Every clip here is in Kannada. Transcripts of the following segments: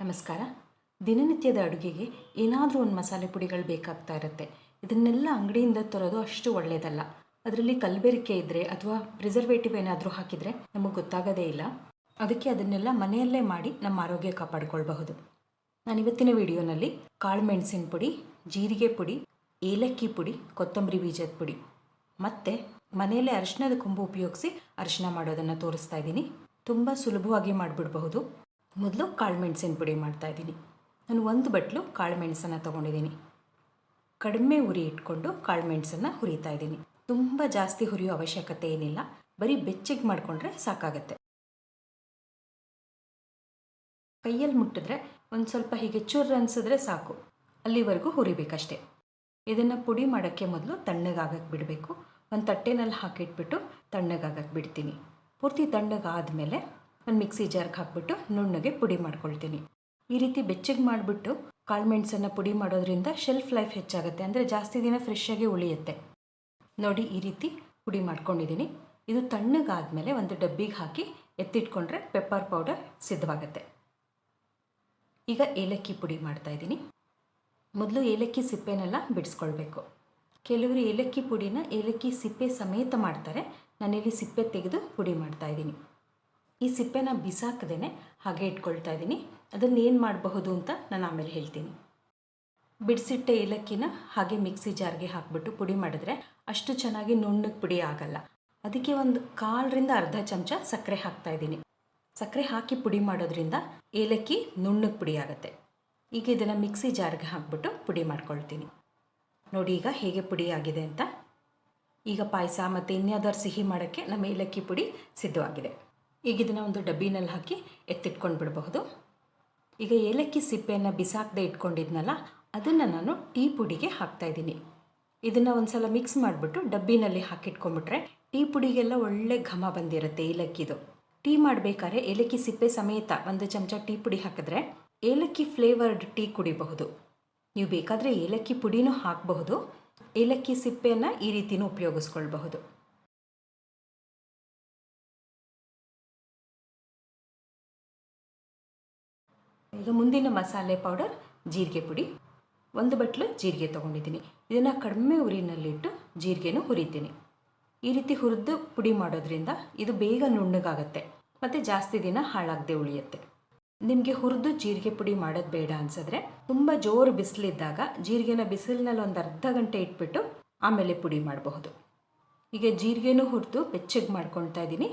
ನಮಸ್ಕಾರ. ದಿನನಿತ್ಯದ ಅಡುಗೆಗೆ ಏನಾದರೂ ಒಂದು ಮಸಾಲೆ ಪುಡಿಗಳು ಬೇಕಾಗ್ತಾ ಇರುತ್ತೆ. ಇದನ್ನೆಲ್ಲ ಅಂಗಡಿಯಿಂದ ತರೋದು ಅಷ್ಟು ಒಳ್ಳೆಯದಲ್ಲ ಅದರಲ್ಲಿ ಕಲಬೆರಿಕೆ ಇದ್ದರೆ ಅಥವಾ ಪ್ರಿಸರ್ವೇಟಿವ್ ಏನಾದರೂ ಹಾಕಿದರೆ ನಮಗೆ ಗೊತ್ತಾಗೋದೇ ಇಲ್ಲ. ಅದಕ್ಕೆ ಅದನ್ನೆಲ್ಲ ಮನೆಯಲ್ಲೇ ಮಾಡಿ ನಮ್ಮ ಆರೋಗ್ಯ ಕಾಪಾಡಿಕೊಳ್ಬಹುದು. ನಾನು ಇವತ್ತಿನ ವಿಡಿಯೋನಲ್ಲಿ ಕಾಳು ಮೆಣಸಿನ ಪುಡಿ, ಜೀರಿಗೆ ಪುಡಿ, ಏಲಕ್ಕಿ ಪುಡಿ, ಕೊತ್ತಂಬರಿ ಬೀಜದ ಪುಡಿ. ಮತ್ತು ಮನೆಯಲ್ಲೇ ಅರಿಶಿಣದ ಕೊಂಬು ಉಪಯೋಗಿಸಿ ಅರಿಶಿಣ ಮಾಡೋದನ್ನು ತೋರಿಸ್ತಾ ಇದ್ದೀನಿ. ತುಂಬ ಸುಲಭವಾಗಿ ಮಾಡಿಬಿಡಬಹುದು. ಮೊದಲು ಕಾಳು ಮೆಣಸಿನ ಪುಡಿ ಮಾಡ್ತಾ ಇದ್ದೀನಿ. ನಾನು ಒಂದು ಬಟ್ಲು ಕಾಳು ಮೆಣಸನ್ನು ತೊಗೊಂಡಿದ್ದೀನಿ. ಕಡಿಮೆ ಉರಿ ಇಟ್ಕೊಂಡು ಕಾಳು ಮೆಣಸನ್ನು ಹುರಿತಾ ಇದ್ದೀನಿ. ತುಂಬ ಜಾಸ್ತಿ ಹುರಿಯೋ ಅವಶ್ಯಕತೆ ಏನಿಲ್ಲ. ಬರೀ ಬೆಚ್ಚಗೆ ಮಾಡಿಕೊಂಡ್ರೆ ಸಾಕಾಗತ್ತೆ. ಕೈಯಲ್ಲಿ ಮುಟ್ಟಿದ್ರೆ ಒಂದು ಸ್ವಲ್ಪ ಹೀಗೆ ಚುರ್ ಅನಿಸಿದ್ರೆ ಸಾಕು. ಅಲ್ಲಿವರೆಗೂ ಹುರಿಬೇಕಷ್ಟೇ. ಇದನ್ನು ಪುಡಿ ಮಾಡೋಕ್ಕೆ ಮೊದಲು ತಣ್ಣಗಾಗಕ್ಕೆ ಬಿಡಬೇಕು. ಒಂದು ತಟ್ಟೆನಲ್ಲಿ ಹಾಕಿಟ್ಬಿಟ್ಟು ತಣ್ಣಗಾಗಕ್ಕೆ ಬಿಡ್ತೀನಿ. ಪೂರ್ತಿ ತಣ್ಣಗಾದಮೇಲೆ ಒಂದು ಮಿಕ್ಸಿ ಜಾರ್ಗೆ ಹಾಕ್ಬಿಟ್ಟು ನುಣ್ಣಗೆ ಪುಡಿ ಮಾಡ್ಕೊಳ್ತೀನಿ. ಈ ರೀತಿ ಬೆಚ್ಚಗೆ ಮಾಡಿಬಿಟ್ಟು ಕಾಳು ಮೆಣಸನ್ನು ಪುಡಿ ಮಾಡೋದ್ರಿಂದ ಶೆಲ್ಫ್ ಲೈಫ್ ಹೆಚ್ಚಾಗುತ್ತೆ. ಅಂದರೆ ಜಾಸ್ತಿ ದಿನ ಫ್ರೆಶ್ ಆಗಿ ಉಳಿಯುತ್ತೆ. ನೋಡಿ ಈ ರೀತಿ ಪುಡಿ ಮಾಡ್ಕೊಂಡಿದ್ದೀನಿ ಇದು ತಣ್ಣಗಾದಮೇಲೆ ಒಂದು ಡಬ್ಬಿಗೆ ಹಾಕಿ ಎತ್ತಿಟ್ಕೊಂಡ್ರೆ ಪೆಪ್ಪರ್ ಪೌಡರ್ ಸಿದ್ಧವಾಗುತ್ತೆ. ಈಗ ಏಲಕ್ಕಿ ಪುಡಿ ಮಾಡ್ತಾ ಇದ್ದೀನಿ ಮೊದಲು ಏಲಕ್ಕಿ ಸಿಪ್ಪೆನೆಲ್ಲ ಬಿಡಿಸ್ಕೊಳ್ಬೇಕು. ಕೆಲವರು ಏಲಕ್ಕಿ ಪುಡಿನ ಏಲಕ್ಕಿ ಸಿಪ್ಪೆ ಸಮೇತ ಮಾಡ್ತಾರೆ. ನಾನಿಲ್ಲಿ ಸಿಪ್ಪೆ ತೆಗೆದು ಪುಡಿ ಮಾಡ್ತಾ ಇದ್ದೀನಿ ಈ ಸಿಪ್ಪೆನ ಬಿಸಾಕದೇ ಹಾಗೆ ಇಟ್ಕೊಳ್ತಾ ಇದ್ದೀನಿ. ಅದನ್ನು ಏನು ಮಾಡಬಹುದು ಅಂತ ನಾನು ಆಮೇಲೆ ಹೇಳ್ತೀನಿ. ಬಿಡಿಸಿಟ್ಟ ಏಲಕ್ಕಿನ ಹಾಗೆ ಮಿಕ್ಸಿ ಜಾರ್ಗೆ ಹಾಕ್ಬಿಟ್ಟು ಪುಡಿ ಮಾಡಿದ್ರೆ ಅಷ್ಟು ಚೆನ್ನಾಗಿ ನುಣ್ಣಗೆ ಪುಡಿ ಆಗಲ್ಲ. ಅದಕ್ಕೆ ಒಂದು ಕಾಲರಿಂದ ಅರ್ಧ ಚಮಚ ಸಕ್ಕರೆ ಹಾಕ್ತಾ ಇದ್ದೀನಿ. ಸಕ್ಕರೆ ಹಾಕಿ ಪುಡಿ ಮಾಡೋದ್ರಿಂದ ಏಲಕ್ಕಿ ನುಣ್ಣಗೆ ಪುಡಿ ಆಗುತ್ತೆ. ಈಗ ಇದನ್ನು ಮಿಕ್ಸಿ ಜಾರ್ಗೆ ಹಾಕ್ಬಿಟ್ಟು ಪುಡಿ ಮಾಡ್ಕೊಳ್ತೀನಿ. ನೋಡಿ ಈಗ ಹೇಗೆ ಪುಡಿ ಆಗಿದೆ ಅಂತ. ಈಗ ಪಾಯಸ ಮತ್ತು ಇನ್ಯಾವುದಾದ್ರು ಸಿಹಿ ಮಾಡೋಕ್ಕೆ ನಮ್ಮ ಏಲಕ್ಕಿ ಪುಡಿ ಸಿದ್ಧವಾಗಿದೆ. ಈಗ ಇದನ್ನು ಒಂದು ಡಬ್ಬಿನಲ್ಲಿ ಹಾಕಿ ಎತ್ತಿಟ್ಕೊಂಡು ಬಿಡಬಹುದು. ಈಗ ಏಲಕ್ಕಿ ಸಿಪ್ಪೆಯನ್ನು ಬಿಸಾಕದೆ ಇಟ್ಕೊಂಡಿದ್ನಲ್ಲ, ಅದನ್ನು ನಾನು ಟೀ ಪುಡಿಗೆ ಹಾಕ್ತಾ ಇದ್ದೀನಿ. ಇದನ್ನು ಒಂದು ಸಲ ಮಿಕ್ಸ್ ಮಾಡಿಬಿಟ್ಟು ಡಬ್ಬಿನಲ್ಲಿ ಹಾಕಿಟ್ಕೊಂಡ್ಬಿಟ್ರೆ ಟೀ ಪುಡಿಗೆಲ್ಲ ಒಳ್ಳೆ ಘಮ ಬಂದಿರುತ್ತೆ ಏಲಕ್ಕಿದು. ಟೀ ಮಾಡಬೇಕಾದ್ರೆ ಏಲಕ್ಕಿ ಸಿಪ್ಪೆ ಸಮೇತ ಒಂದು ಚಮಚ ಟೀ ಪುಡಿ ಹಾಕಿದ್ರೆ ಏಲಕ್ಕಿ ಫ್ಲೇವರ್ಡ್ ಟೀ ಕುಡಿಬಹುದು. ನೀವು ಬೇಕಾದರೆ ಏಲಕ್ಕಿ ಪುಡಿನೂ ಹಾಕಬಹುದು. ಏಲಕ್ಕಿ ಸಿಪ್ಪೆಯನ್ನು ಈ ರೀತಿಯೂ ಉಪಯೋಗಿಸ್ಕೊಳ್ಬಹುದು. ಈಗ ಮುಂದಿನ ಮಸಾಲೆ ಪೌಡರ್ ಜೀರಿಗೆ ಪುಡಿ. ಒಂದು ಬಟ್ಲು ಜೀರಿಗೆ ತೊಗೊಂಡಿದ್ದೀನಿ. ಇದನ್ನು ಕಡಿಮೆ ಉರಿನಲ್ಲಿಟ್ಟು ಜೀರಿಗೆನೂ ಹುರಿತೀನಿ. ಈ ರೀತಿ ಹುರಿದು ಪುಡಿ ಮಾಡೋದ್ರಿಂದ ಇದು ಬೇಗ ನುಣ್ಣಗಾಗತ್ತೆ ಮತ್ತು ಜಾಸ್ತಿ ದಿನ ಹಾಳಾಗದೆ ಉಳಿಯುತ್ತೆ. ನಿಮಗೆ ಹುರಿದು ಜೀರಿಗೆ ಪುಡಿ ಮಾಡೋದು ಬೇಡ ಅನ್ಸಿದ್ರೆ ತುಂಬ ಜೋರು ಬಿಸಿಲಿದ್ದಾಗ ಜೀರಿಗೆನ ಬಿಸಿಲಿನಲ್ಲಿ ಒಂದು ಅರ್ಧ ಗಂಟೆ ಇಟ್ಬಿಟ್ಟು ಆಮೇಲೆ ಪುಡಿ ಮಾಡಬಹುದು. ಈಗ ಜೀರಿಗೆನೂ ಹುರಿದು ಬೆಚ್ಚಗೆ ಮಾಡ್ಕೊಳ್ತಾ ಇದ್ದೀನಿ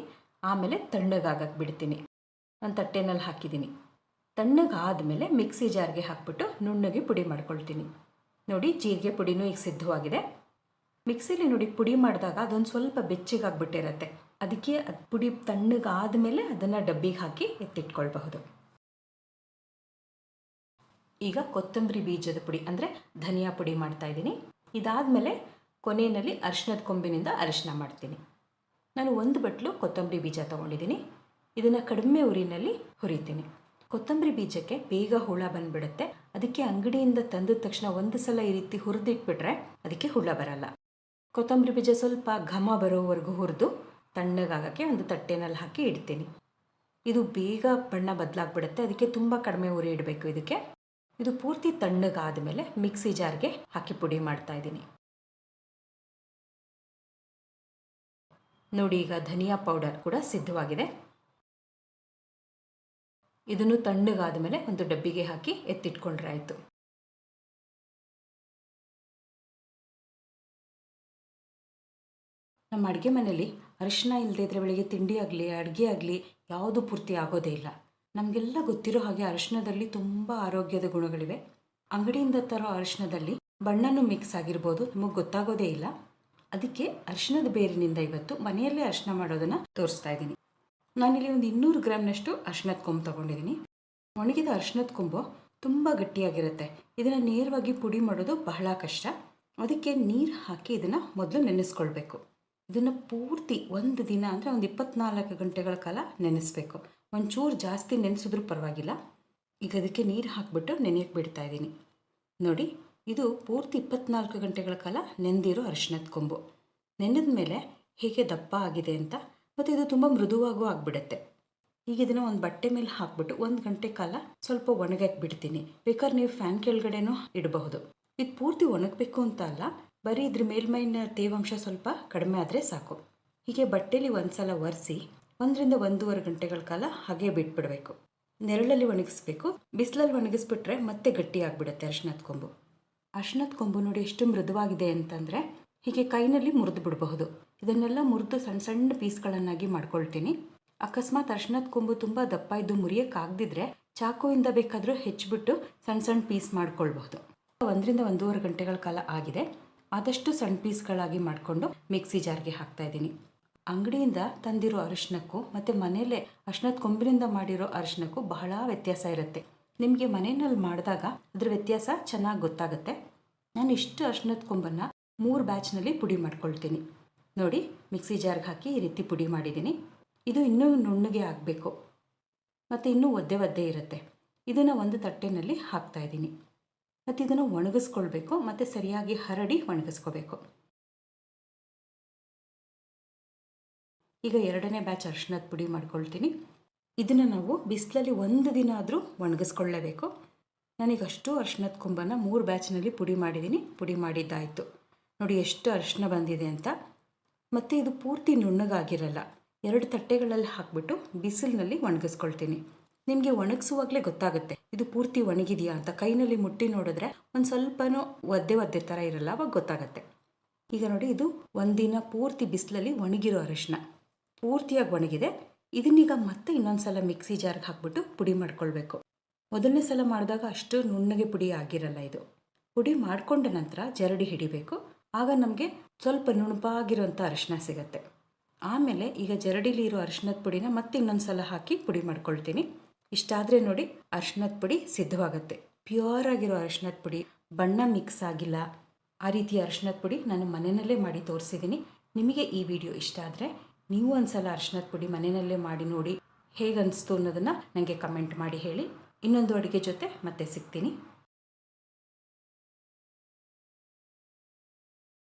ಆಮೇಲೆ ತಣ್ಣಗಾಗಕ್ಕೆ ಬಿಡ್ತೀನಿ. ನಾನು ತಟ್ಟೆನಲ್ಲಿ ಹಾಕಿದ್ದೀನಿ ತಣ್ಣಗಾದಮೇಲೆ ಮಿಕ್ಸಿ ಜಾರ್ಗೆ ಹಾಕ್ಬಿಟ್ಟು ನುಣ್ಣಗೆ ಪುಡಿ ಮಾಡ್ಕೊಳ್ತೀನಿ. ನೋಡಿ, ಜೀರಿಗೆ ಪುಡಿನೂ ಈಗ ಸಿದ್ಧವಾಗಿದೆ. ಮಿಕ್ಸಿಲಿ ನೋಡಿ, ಪುಡಿ ಮಾಡಿದಾಗ ಅದೊಂದು ಸ್ವಲ್ಪ ಬೆಚ್ಚಗಾಗ್ಬಿಟ್ಟಿರತ್ತೆ. ಅದಕ್ಕೆ ಅದು ಪುಡಿ ತಣ್ಣಗಾದಮೇಲೆ ಅದನ್ನು ಡಬ್ಬಿಗೆ ಹಾಕಿ ಎತ್ತಿಟ್ಕೊಳ್ಬಹುದು. ಈಗ ಕೊತ್ತಂಬರಿ ಬೀಜದ ಪುಡಿ, ಅಂದರೆ ಧನಿಯಾ ಪುಡಿ ಮಾಡ್ತಾ ಇದ್ದೀನಿ. ಇದಾದಮೇಲೆ ಕೊನೆಯಲ್ಲಿ ಅರಿಶಿನದ ಕೊಂಬಿನಿಂದ ಅರಿಶಿನ ಮಾಡ್ತೀನಿ. ನಾನು ಒಂದು ಬಟ್ಲು ಕೊತ್ತಂಬರಿ ಬೀಜ ತೊಗೊಂಡಿದ್ದೀನಿ. ಇದನ್ನು ಕಡಿಮೆ ಉರಿನಲ್ಲಿ ಹುರಿತೀನಿ. ಕೊತ್ತಂಬರಿ ಬೀಜಕ್ಕೆ ಬೇಗ ಹುಳ ಬಂದ್ಬಿಡುತ್ತೆ. ಅದಕ್ಕೆ ಅಂಗಡಿಯಿಂದ ತಂದ ತಕ್ಷಣ ಒಂದು ಸಲ ಈ ರೀತಿ ಹುರಿದಿಟ್ಬಿಟ್ರೆ ಅದಕ್ಕೆ ಹುಳ ಬರಲ್ಲ. ಕೊತ್ತಂಬರಿ ಬೀಜ ಸ್ವಲ್ಪ ಘಮ ಬರೋವರೆಗೂ ಹುರಿದು ತಣ್ಣಗಾಗಕ್ಕೆ ಒಂದು ತಟ್ಟೆನಲ್ಲಿ ಹಾಕಿ ಇಡ್ತೀನಿ. ಇದು ಬೇಗ ಬಣ್ಣ ಬದಲಾಗ್ಬಿಡುತ್ತೆ. ಅದಕ್ಕೆ ತುಂಬ ಕಡಿಮೆ ಉರಿ ಇಡಬೇಕು ಇದಕ್ಕೆ. ಇದು ಪೂರ್ತಿ ತಣ್ಣಗಾದ ಮೇಲೆ ಮಿಕ್ಸಿ ಜಾರ್ಗೆ ಹಾಕಿ ಪುಡಿ ಮಾಡ್ತಾ ಇದ್ದೀನಿ. ನೋಡಿ, ಈಗ ಧನಿಯಾ ಪೌಡರ್ ಕೂಡ ಸಿದ್ಧವಾಗಿದೆ. ಇದನ್ನು ತಣ್ಣಗಾದ ಮೇಲೆ ಒಂದು ಡಬ್ಬಿಗೆ ಹಾಕಿ ಎತ್ತಿಟ್ಕೊಂಡ್ರೆ ಆಯಿತು. ನಮ್ಮ ಅಡುಗೆ ಮನೆಯಲ್ಲಿ ಅರಿಶಿನ ಇಲ್ಲದೇ ಇದ್ರೆ ಬೆಳಿಗ್ಗೆ ತಿಂಡಿ ಆಗಲಿ, ಅಡುಗೆ ಆಗಲಿ ಯಾವುದು ಪೂರ್ತಿ ಆಗೋದೇ ಇಲ್ಲ. ನಮಗೆಲ್ಲ ಗೊತ್ತಿರೋ ಹಾಗೆ ಅರಿಶಿನದಲ್ಲಿ ತುಂಬ ಆರೋಗ್ಯದ ಗುಣಗಳಿವೆ. ಅಂಗಡಿಯಿಂದ ತರೋ ಅರಿಶಿನದಲ್ಲಿ ಬಣ್ಣನೂ ಮಿಕ್ಸ್ ಆಗಿರ್ಬೋದು, ನಮಗೆ ಗೊತ್ತಾಗೋದೇ ಇಲ್ಲ. ಅದಕ್ಕೆ ಅರಿಶಿನದ ಬೇರಿನಿಂದ ಇವತ್ತು ಮನೆಯಲ್ಲೇ ಅರಿಶಿನ ಮಾಡೋದನ್ನು ತೋರಿಸ್ತಾ ಇದ್ದೀನಿ. ನಾನಿಲ್ಲಿ ಒಂದು ಇನ್ನೂರು ಗ್ರಾಮ್ನಷ್ಟು ಅರ್ಶಿನದ ಕೊಂಬು ತೊಗೊಂಡಿದ್ದೀನಿ. ಒಣಗಿದ ಅರ್ಶಿನದ ಕೊಂಬು ತುಂಬ ಗಟ್ಟಿಯಾಗಿರುತ್ತೆ. ಇದನ್ನು ನೇರವಾಗಿ ಪುಡಿ ಮಾಡೋದು ಬಹಳ ಕಷ್ಟ. ಅದಕ್ಕೆ ನೀರು ಹಾಕಿ ಇದನ್ನು ಮೊದಲು ನೆನೆಸ್ಕೊಳ್ಬೇಕು. ಇದನ್ನು ಪೂರ್ತಿ ಒಂದು ದಿನ ಅಂದರೆ ಒಂದು ಇಪ್ಪತ್ನಾಲ್ಕು ಗಂಟೆಗಳ ಕಾಲ ನೆನೆಸ್ಬೇಕು. ಒಂಚೂರು ಜಾಸ್ತಿ ನೆನೆಸಿದ್ರೂ ಪರವಾಗಿಲ್ಲ. ಈಗ ಅದಕ್ಕೆ ನೀರು ಹಾಕಿಬಿಟ್ಟು ನೆನೆಯಕ್ಕೆ ಬಿಡ್ತಾ ಇದ್ದೀನಿ. ನೋಡಿ, ಇದು ಪೂರ್ತಿ ಇಪ್ಪತ್ನಾಲ್ಕು ಗಂಟೆಗಳ ಕಾಲ ನೆಂದಿರೋ ಅರಿಶಿನದ ಕೊಂಬು. ನೆನೆದ ಮೇಲೆ ಹೇಗೆ ದಪ್ಪ ಆಗಿದೆ ಅಂತ ಮತ್ತು ಇದು ತುಂಬ ಮೃದುವಾಗೂ ಆಗಿಬಿಡುತ್ತೆ. ಈಗ ಇದನ್ನು ಒಂದು ಬಟ್ಟೆ ಮೇಲೆ ಹಾಕ್ಬಿಟ್ಟು ಒಂದು ಗಂಟೆ ಕಾಲ ಸ್ವಲ್ಪ ಒಣಗಕ್ಕೆ ಬಿಡ್ತೀನಿ ಬೇಕಾದ್ರೆ ನೀವು ಫ್ಯಾನ್ ಕೆಳಗಡೆನೂ ಇಡಬಹುದು. ಇದು ಪೂರ್ತಿ ಒಣಗಬೇಕು ಅಂತ ಅಲ್ಲ, ಬರೀ ಇದ್ರ ಮೇಲ್ಮೈನ ತೇವಾಂಶ ಸ್ವಲ್ಪ ಕಡಿಮೆ ಆದರೆ ಸಾಕು. ಹೀಗೆ ಬಟ್ಟೆಲಿ ಒಂದ್ಸಲ ಒರೆಸಿ ಒಂದರಿಂದ ಒಂದೂವರೆ ಗಂಟೆಗಳ ಕಾಲ ಹಾಗೆ ಬಿಟ್ಬಿಡಬೇಕು. ನೆರಳಲ್ಲಿ ಒಣಗಿಸ್ಬೇಕು, ಬಿಸಿಲಲ್ಲಿ ಒಣಗಿಸ್ಬಿಟ್ರೆ ಮತ್ತೆ ಗಟ್ಟಿ ಆಗಿಬಿಡುತ್ತೆ ಅರ್ಶಿನದ ಕೊಂಬು. ಅರ್ಶಿನದ ಕೊಂಬು ನೋಡಿ ಎಷ್ಟು ಮೃದುವಾಗಿದೆ ಅಂತಂದರೆ ಹೀಗೆ ಕೈನಲ್ಲಿ ಮುರಿದು ಬಿಡಬಹುದು. ಇದನ್ನೆಲ್ಲ ಮುರಿದು ಸಣ್ಣ ಸಣ್ಣ ಪೀಸ್ಗಳನ್ನಾಗಿ ಮಾಡ್ಕೊಳ್ತೀನಿ. ಅಕಸ್ಮಾತ್ ಅರ್ಶಿನದ ಕೊಂಬು ತುಂಬ ದಪ್ಪ ಇದ್ದು ಮುರಿಯೋಕ್ಕಾಗದಿದ್ರೆ ಚಾಕುವಿಂದ ಬೇಕಾದರೂ ಹೆಚ್ಚಿಬಿಟ್ಟು ಸಣ್ಣ ಸಣ್ಣ ಪೀಸ್ ಮಾಡ್ಕೊಳ್ಬಹುದು. ಒಂದರಿಂದ ಒಂದೂವರೆ ಗಂಟೆಗಳ ಕಾಲ ಆಗಿದೆ. ಆದಷ್ಟು ಸಣ್ಣ ಪೀಸ್ಗಳಾಗಿ ಮಾಡಿಕೊಂಡು ಮಿಕ್ಸಿ ಜಾರ್ಗೆ ಹಾಕ್ತಾ ಇದ್ದೀನಿ. ಅಂಗಡಿಯಿಂದ ತಂದಿರೋ ಅರಿಶಿನಕ್ಕೂ ಮತ್ತು ಮನೆಯಲ್ಲೇ ಅರ್ಶಿನದ ಕೊಂಬಿನಿಂದ ಮಾಡಿರೋ ಅರಿಶಿನಕ್ಕೂ ಬಹಳ ವ್ಯತ್ಯಾಸ ಇರುತ್ತೆ. ನಿಮಗೆ ಮನೆಯಲ್ಲಿ ಮಾಡಿದಾಗ ಅದ್ರ ವ್ಯತ್ಯಾಸ ಚೆನ್ನಾಗಿ ಗೊತ್ತಾಗುತ್ತೆ. ನಾನು ಇಷ್ಟು ಅರ್ಶಿನದ ಕೊಂಬನ್ನು ಮೂರು ಬ್ಯಾಚ್ನಲ್ಲಿ ಪುಡಿ ಮಾಡ್ಕೊಳ್ತೀನಿ. ನೋಡಿ, ಮಿಕ್ಸಿ ಜಾರ್ಗೆ ಹಾಕಿ ಈ ರೀತಿ ಪುಡಿ ಮಾಡಿದ್ದೀನಿ. ಇದು ಇನ್ನೂ ನುಣ್ಣಗೆ ಆಗಬೇಕು. ಮತ್ತು ಇನ್ನೂ ಒದ್ದೆ ಒದ್ದೆ ಇರುತ್ತೆ. ಇದನ್ನು ಒಂದು ತಟ್ಟೆನಲ್ಲಿ ಹಾಕ್ತಾ ಇದ್ದೀನಿ. ಮತ್ತು ಇದನ್ನು ಒಣಗಿಸ್ಕೊಳ್ಬೇಕು, ಮತ್ತು ಸರಿಯಾಗಿ ಹರಡಿ ಒಣಗಿಸ್ಕೋಬೇಕು. ಈಗ ಎರಡನೇ ಬ್ಯಾಚ್ ಅರಿಶಿನದ ಪುಡಿ ಮಾಡ್ಕೊಳ್ತೀನಿ. ಇದನ್ನು ನಾವು ಬಿಸಿಲಲ್ಲಿ ಒಂದು ದಿನ ಆದರೂ ಒಣಗಿಸ್ಕೊಳ್ಳೇಬೇಕು ನನಗೆ ಅಷ್ಟು ಅರಿಶಿನದ ಕುಂಬನ ಮೂರು ಬ್ಯಾಚ್ನಲ್ಲಿ ಪುಡಿ ಮಾಡಿದ್ದೀನಿ. ಪುಡಿ ಮಾಡಿದ್ದಾಯಿತು. ನೋಡಿ ಎಷ್ಟು ಅರಿಶಿನ ಬಂದಿದೆ ಅಂತ. ಮತ್ತು ಇದು ಪೂರ್ತಿ ನುಣ್ಣಗಾಗಿರಲ್ಲ. ಎರಡು ತಟ್ಟೆಗಳಲ್ಲಿ ಹಾಕ್ಬಿಟ್ಟು ಬಿಸಿಲಿನಲ್ಲಿ ಒಣಗಿಸ್ಕೊಳ್ತೀನಿ. ನಿಮಗೆ ಒಣಗಿಸುವಾಗಲೇ ಗೊತ್ತಾಗುತ್ತೆ. ಇದು ಪೂರ್ತಿ ಒಣಗಿದೆಯಾ ಅಂತ ಕೈನಲ್ಲಿ ಮುಟ್ಟಿ ನೋಡಿದ್ರೆ ಒಂದು ಸ್ವಲ್ಪನೂ ಒದ್ದೆ ಒದ್ದೆ ಥರ ಇರಲ್ಲ, ಅವಾಗ ಗೊತ್ತಾಗುತ್ತೆ. ಈಗ ನೋಡಿ ಇದು ಒಂದಿನ ಪೂರ್ತಿ ಬಿಸಿಲಲ್ಲಿ ಒಣಗಿರೋ ಅರಿಶಿನ ಪೂರ್ತಿಯಾಗಿ ಒಣಗಿದೆ. ಇದನ್ನೀಗ ಮತ್ತೆ ಇನ್ನೊಂದು ಸಲ ಮಿಕ್ಸಿ ಜಾರ್ಗೆ ಹಾಕ್ಬಿಟ್ಟು ಪುಡಿ ಮಾಡ್ಕೊಳ್ಬೇಕು. ಮೊದಲನೇ ಸಲ ಮಾಡಿದಾಗ ಅಷ್ಟು ನುಣ್ಣಗೆ ಪುಡಿ ಆಗಿರಲ್ಲ ಇದು. ಪುಡಿ ಮಾಡಿಕೊಂಡ ನಂತರ ಜರಡಿ ಹಿಡಿಬೇಕು. ಆಗ ನಮಗೆ ಸ್ವಲ್ಪ ನುಣುಪಾಗಿರುವಂಥ ಅರಿಶಿನ ಸಿಗುತ್ತೆ. ಆಮೇಲೆ ಈಗ ಜರಡಿಲಿ ಇರೋ ಅರಿಶಿನದ ಪುಡಿನ ಮತ್ತೆ ಇನ್ನೊಂದು ಸಲ ಹಾಕಿ ಪುಡಿ ಮಾಡ್ಕೊಳ್ತೀನಿ. ಇಷ್ಟಾದರೆ ನೋಡಿ ಅರಿಶಿನದ ಪುಡಿ ಸಿದ್ಧವಾಗುತ್ತೆ. ಪ್ಯೂರ್ ಆಗಿರೋ ಅರಿಶಿನದ ಪುಡಿ, ಬಣ್ಣ ಮಿಕ್ಸ್ ಆಗಿಲ್ಲ, ಆ ರೀತಿ ಅರಿಶಿನದ ಪುಡಿ ನಾನು ಮನೆಯಲ್ಲೇ ಮಾಡಿ ತೋರಿಸಿದ್ದೀನಿ ನಿಮಗೆ ಈ ವಿಡಿಯೋ ಇಷ್ಟ ಆದರೆ ನೀವು ಒಂದು ಸಲ ಅರಿಶಿನದ ಪುಡಿ ಮನೆಯಲ್ಲೇ ಮಾಡಿ ನೋಡಿ ಹೇಗನ್ನಿಸ್ತು ಅನ್ನೋದನ್ನು ನನಗೆ ಕಮೆಂಟ್ ಮಾಡಿ ಹೇಳಿ. ಇನ್ನೊಂದು ಅಡುಗೆ ಜೊತೆ ಮತ್ತೆ ಸಿಗ್ತೀನಿ.